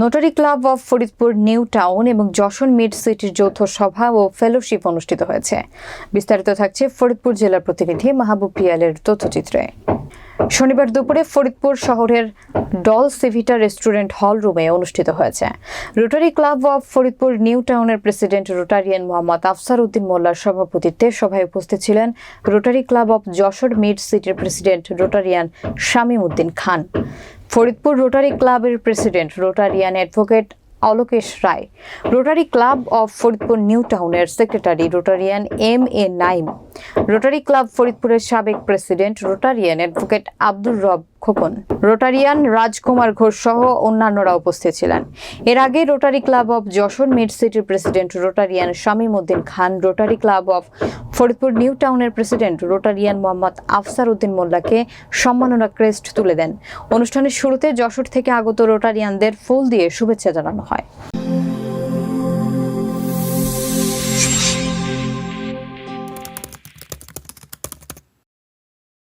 Rotary club of Faridpur new town এবং Jessore mid সিটির যৌথ সভা ও ফেলোশিপ অনুষ্ঠিত হয়েছে। বিস্তারিত থাকছে ফরিদপুর জেলার প্রতিনিধি মাহবুব পিয়ালের তথ্যচিত্রে। শনিবার দুপুরে ফরিদপুর শহরের ডল সিভিটা রেস্টুরেন্ট হল রুমে অনুষ্ঠিত হয়েছে। Rotary club of Faridpur new টাউনের প্রেসিডেন্ট রোটারিয়ান মোহাম্মদ আফসার উদ্দিন মোল্লার সভাপতিত্বে সভায় উপস্থিত ছিলেন Rotary club of Jessore mid সিটির president Rotarian Shamim Uddin Khan. Faridpur Rotary ক্লাবের president Rotarian advocate Alokesh Roy. Rotary club of Faridpur new টাউনের secretary Rotarian M A Naim Rotary club ফরিদপুরের সাবেক প্রেসিডেন্ট রোটারিয়ান অ্যাডভোকেট আব্দুর রব Khokon Rotarian রাজকুমার ঘোষ সহ অন্যান্যরা উপস্থিত ছিলেন। এর আগে Rotary club of Jessore, mid সিটির president Rotarian Shamim Uddin Khan, Rotary club of Faridpur, new টাউনের প্রেসিডেন্ট রোটারিয়ান মোহাম্মদ আফসার উদ্দিন মোল্লাকে সম্মাননা ক্রেস্ট তুলে দেন। অনুষ্ঠানের শুরুতে যশোর থেকে আগত রোটারিয়ানদের ফুল দিয়ে শুভেচ্ছা জানানো হয়।